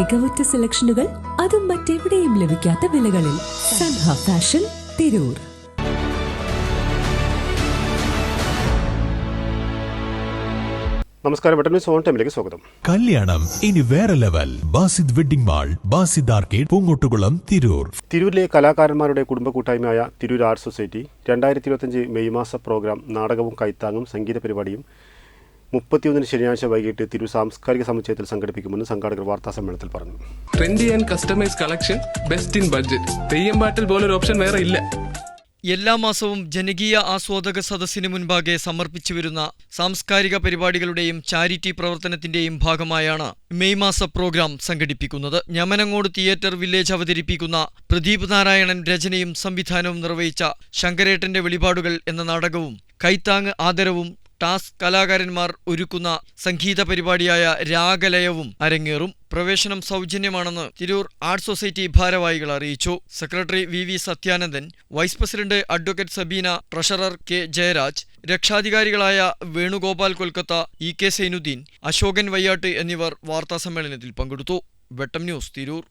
മികവുറ്റ സെലക്ഷനുകൾ അതും മറ്റെവിടെയും ലഭിക്കാത്ത വിലകളിൽ സൻഹ ഫാഷൻ തിരൂർ. നമസ്കാരം ടൈമിലേക്ക് സ്വാഗതം. കല്യാണം ഇനി വേറെ level. Basid wedding mall Basid arcade Poongottukulam Tirur. തിരൂരിലെ കലാകാരന്മാരുടെ കുടുംബ കൂട്ടായ്മയായ തിരൂർ ആർട്ട് സൊസൈറ്റി രണ്ടായിരത്തി ഇരുപത്തഞ്ച് മെയ് മാസ പ്രോഗ്രാം നാടകവും കൈത്താങ്ങും സംഗീത പരിപാടിയും മുപ്പത്തിയൊന്നിന് ശനിയാഴ്ച വൈകിട്ട് തിരു സാംസ്കാരിക സമുച്ചയത്തിൽ സംഘടിപ്പിക്കുമെന്ന് സംഘാടകർ വാർത്താ സമ്മേളനത്തിൽ പറഞ്ഞു. Trendy and customise collection best in budget Theyyam പാട്ടിൽ പോലൊരു ഓപ്ഷൻ വേറെ ഇല്ല. എല്ലാ മാസവും ജനകീയ ആസ്വാദക സദസ്സിന് മുൻപാകെ സമർപ്പിച്ചു വരുന്ന സാംസ്കാരിക പരിപാടികളുടെയും ചാരിറ്റി പ്രവർത്തനത്തിന്റെയും ഭാഗമായാണ് മെയ് മാസ പ്രോഗ്രാം സംഘടിപ്പിക്കുന്നത്. ഞമനങ്ങോട് തിയേറ്റർ വില്ലേജ് അവതരിപ്പിക്കുന്ന പ്രദീപ് നാരായണൻ രചനയും സംവിധാനവും നിർവഹിച്ച ശങ്കരേട്ടന്റെ വെളിപാടുകൾ എന്ന നാടകവും കൈത്താങ് ആദരവും ടാസ് കലാകാരന്മാർ ഒരുക്കുന്ന സംഗീത പരിപാടിയായ രാഗലയവും അരങ്ങേറും പ്രവേശനം സൗജന്യമാണെന്ന് തിരൂർ ആർട്സ് സൊസൈറ്റി ഭാരവാഹികൾ അറിയിച്ചു. Secretary V V Sathyanandan vice president advocate Sabeena treasurer K Jayaraj രക്ഷാധികാരികളായ Venugopal Kolkata E K Sainudheen Ashokan Vayyattu എന്നിവർ വാർത്താസമ്മേളനത്തിൽ പങ്കെടുത്തു. വെട്ടം ന്യൂസ് തിരൂർ.